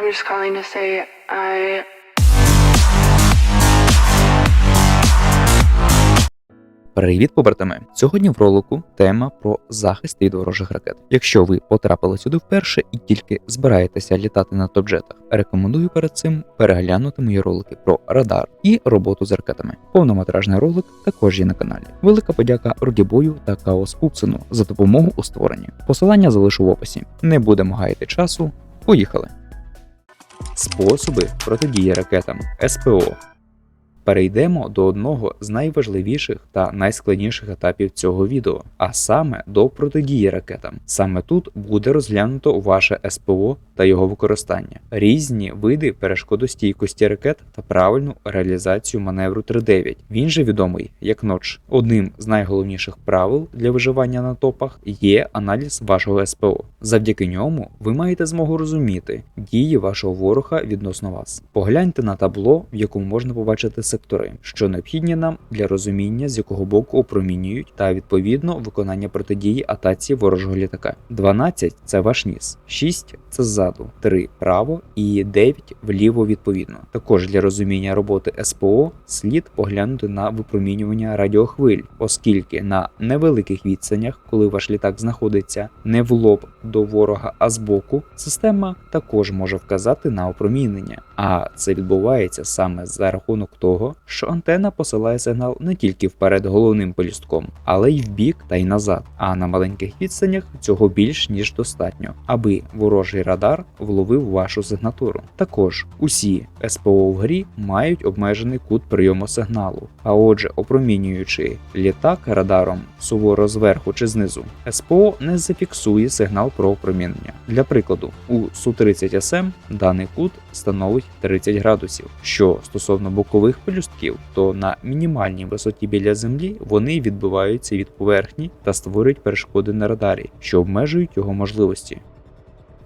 I'm just calling to say I Привіт, побратими! Сьогодні в ролику тема про захист від ворожих ракет. Якщо ви потрапили сюди вперше і тільки збираєтеся літати на топ-джетах, рекомендую перед цим переглянути мої ролики про радар і роботу з ракетами. Повнометражний ролик також є на каналі. Велика подяка Рудібою та Каос Упсену за допомогу у створенні. Посилання залишу в описі. Не будемо гаяти часу. Поїхали! Способи протидії ракетам. СПО Перейдемо до одного з найважливіших та найскладніших етапів цього відео, а саме до протидії ракетам. Саме тут буде розглянуто ваше СПО та його використання, різні види перешкодостійкості ракет та правильну реалізацію маневру 3.9. Він же відомий як ноч. Одним з найголовніших правил для виживання на топах є аналіз вашого СПО. Завдяки ньому ви маєте змогу розуміти дії вашого ворога відносно вас. Погляньте на табло, в якому можна побачити сектори, що необхідні нам для розуміння, з якого боку опромінюють, та відповідно виконання протидії атаці ворожого літака. 12 – це ваш ніс, 6 – це ззаду, 3 – право і 9 – вліво відповідно. Також для розуміння роботи СПО слід поглянути на випромінювання радіохвиль, оскільки на невеликих відстанях, коли ваш літак знаходиться не в лоб до ворога, а збоку, система також може вказати на опромінення. А це відбувається саме за рахунок того, що антена посилає сигнал не тільки вперед головним полістком, але й вбік та й назад. А на маленьких відстанях цього більш ніж достатньо, аби ворожий радар вловив вашу сигнатуру. Також усі СПО в грі мають обмежений кут прийому сигналу. А отже, опромінюючи літак радаром суворо зверху чи знизу, СПО не зафіксує сигнал про опромінення. Для прикладу, у Су-30СМ даний кут становить 30 градусів. Що стосовно бокових пелюстків, то на мінімальній висоті біля землі вони відбиваються від поверхні та створюють перешкоди на радарі, що обмежують його можливості.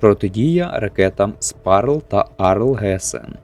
Протидія ракетам Спарл та Arl GSN.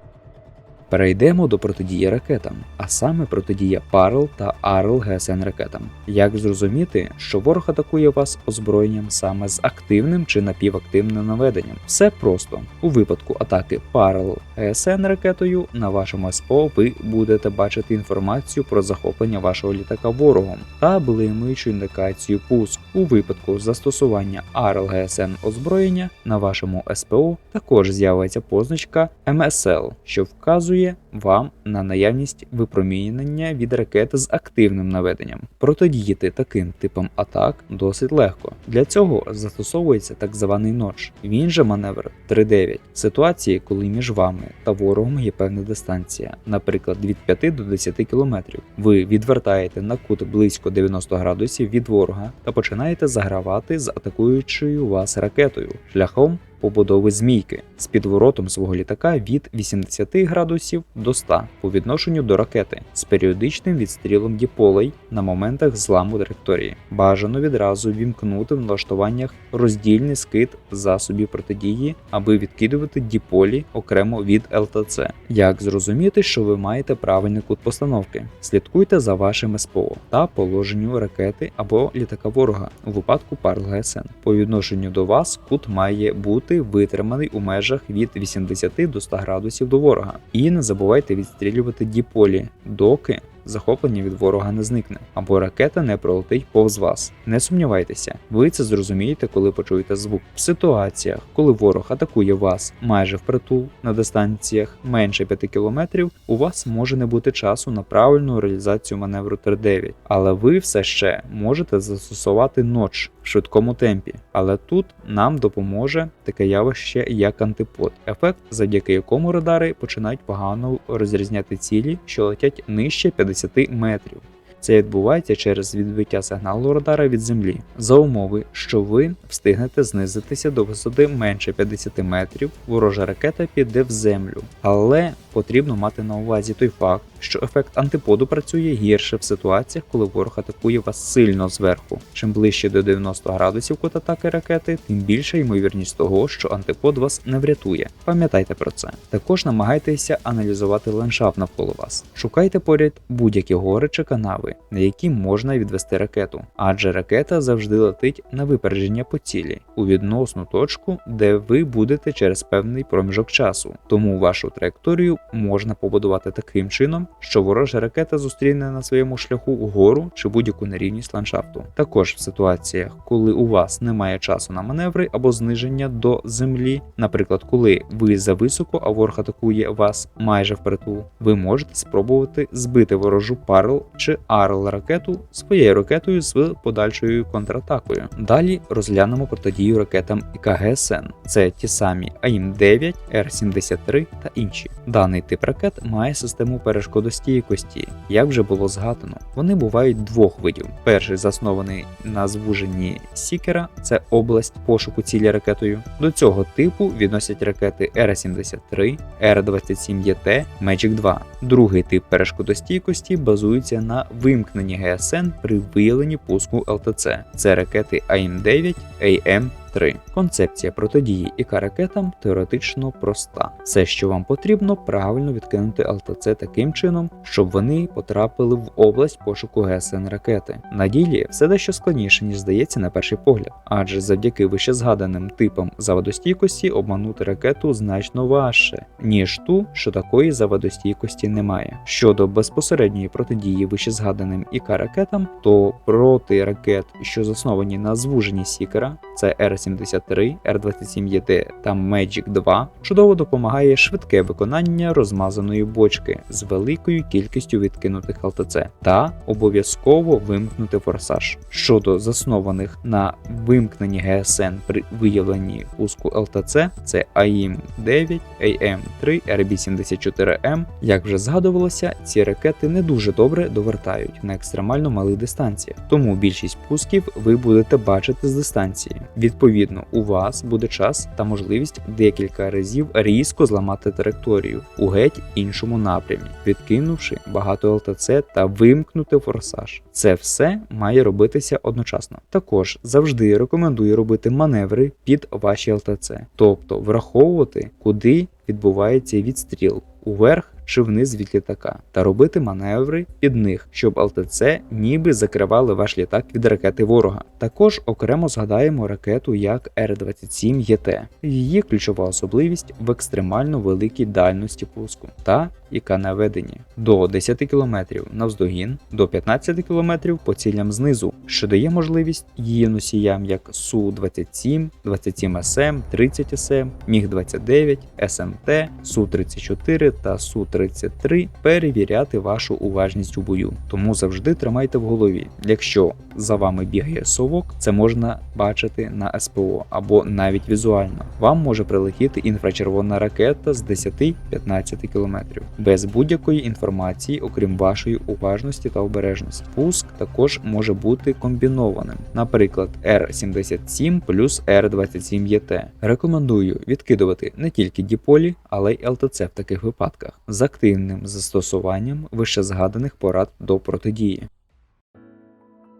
Перейдемо до протидії ракетам, а саме протидія Parl та Arl GSN ракетам. Як зрозуміти, що ворог атакує вас озброєнням саме з активним чи напівактивним наведенням? Все просто. У випадку атаки Parl GSN ракетою на вашому СПО ви будете бачити інформацію про захоплення вашого літака ворогом та блимаючу індикацію пуск. У випадку застосування Arl GSN озброєння на вашому СПО також з'явиться позначка MSL, що вказує вам на наявність випромінення від ракети з активним наведенням. Протидіяти таким типам атак досить легко. Для цього застосовується так званий ноч. Він же маневр 3.9. Ситуації, коли між вами та ворогом є певна дистанція, наприклад, від 5 до 10 км. Ви відвертаєте на кут близько 90 градусів від ворога та починаєте загравати з атакуючою вас ракетою шляхом побудови змійки з підворотом свого літака від 80 градусів до 100 по відношенню до ракети з періодичним відстрілом діполей на моментах зламу траєкторії. Бажано відразу вімкнути в налаштуваннях роздільний скид засобів протидії, аби відкидувати діполі окремо від ЛТЦ. Як зрозуміти, що ви маєте правильний кут постановки? Слідкуйте за вашим СПО та положенню ракети або літака ворога у випадку Парл ГСН. По відношенню до вас кут має бути витриманий у межах від 80 до 100 градусів до ворога. І не забувайте відстрілювати діполі, доки захоплення від ворога не зникне, або ракета не пролетить повз вас. Не сумнівайтеся, ви це зрозумієте, коли почуєте звук. В ситуаціях, коли ворог атакує вас майже впритул на дистанціях менше 5 км, у вас може не бути часу на правильну реалізацію маневру 3.9, але ви все ще можете застосувати ноч в швидкому темпі. Але тут нам допоможе таке явище, як антипод, ефект, завдяки якому радари починають погано розрізняти цілі, що летять нижче 50 метрів. Це відбувається через відбиття сигналу радара від землі за умови, що ви встигнете знизитися до висоти менше 50 метрів, ворожа ракета піде в землю. Але потрібно мати на увазі той факт, що ефект антиподу працює гірше в ситуаціях, коли ворог атакує вас сильно зверху. Чим ближче до 90 градусів кут атаки ракети, тим більша ймовірність того, що антипод вас не врятує. Пам'ятайте про це. Також намагайтеся аналізувати ландшафт навколо вас. Шукайте поряд будь-які гори чи канави, на які можна відвести ракету, адже ракета завжди летить на випередження по цілі у відносну точку, де ви будете через певний проміжок часу. Тому вашу траєкторію можна побудувати таким чином, що ворожа ракета зустріне на своєму шляху гору чи будь-яку нерівність ландшафту. Також в ситуаціях, коли у вас немає часу на маневри або зниження до землі, наприклад, коли ви зависоко, а ворог атакує вас майже впритул, ви можете спробувати збити ворожу парл чи арл ракету своєю ракетою з подальшою контратакою. Далі розглянемо протидію ракетам ІКГСН. Це ті самі АІМ-9, Р-73 та інші. Даний тип ракет має систему перешкодостійкості, як вже було згадано. Вони бувають двох видів: перший заснований на звуженні Сікера, це область пошуку цілі ракетою. До цього типу відносять ракети Р-73, Р-27ЄТ, Magic 2. Другий тип перешкодостійкості базується на вимкненні ГСН при виявленні пуску ЛТЦ. Це ракети АІМ-9, АМ 3. Концепція протидії ІК ракетам теоретично проста. Все, що вам потрібно, правильно відкинути ЛТЦ таким чином, щоб вони потрапили в область пошуку ГСН ракети. На ділі все дещо складніше, ніж здається на перший погляд, адже завдяки вищезгаданим типам заводостійкості обманути ракету значно важче, ніж ту, що такої заводостійкості немає. Щодо безпосередньої протидії вищезгаданим ІК ракетам, то проти ракет, що засновані на звуженні Сікера, це Р-73, Р-27ЄТ та Magic 2, чудово допомагає швидке виконання розмазаної бочки з великою кількістю відкинутих ЛТЦ та обов'язково вимкнути форсаж. Щодо заснованих на вимкненні ГСН при виявленні пуску ЛТЦ, це АІМ-9, АМ-3, РБ-74М. Як вже згадувалося, ці ракети не дуже добре довертають на екстремально малих дистанціях, тому більшість пусків ви будете бачити з дистанції. Відповідно, у вас буде час та можливість декілька разів різко зламати траєкторію у геть іншому напрямі, відкинувши багато ЛТЦ та вимкнути форсаж. Це все має робитися одночасно. Також завжди рекомендую робити маневри під ваші ЛТЦ, тобто враховувати, куди відбувається відстріл уверх вниз від літака, та робити маневри під них, щоб ЛТЦ ніби закривали ваш літак від ракети ворога. Також окремо згадаємо ракету як Р-27 ЄТ. Її ключова особливість в екстремально великій дальності пуску та яка наведені до 10 км навздогін, до 15 км по цілям знизу, що дає можливість її носіям як Су-27, 27СМ, 30СМ, Міг-29, СМТ, Су-34 та Су-33 перевіряти вашу уважність у бою. Тому завжди тримайте в голові, якщо за вами бігає совок, це можна бачити на СПО або навіть візуально. Вам може прилетіти інфрачервона ракета з 10-15 км без будь-якої інформації, окрім вашої уважності та обережності. Пуск також може бути комбінованим, наприклад, R77 плюс R27ET. Рекомендую відкидувати не тільки діполі, але й ЛТЦ в таких випадках з активним застосуванням вищезгаданих порад до протидії.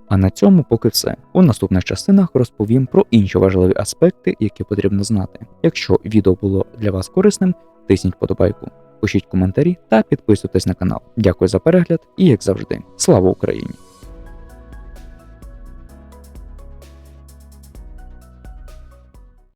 А на цьому поки все. У наступних частинах розповім про інші важливі аспекти, які потрібно знати. Якщо відео було для вас корисним, тисніть подобайку, пишіть коментарі та підписуйтесь на канал. Дякую за перегляд і, як завжди, слава Україні!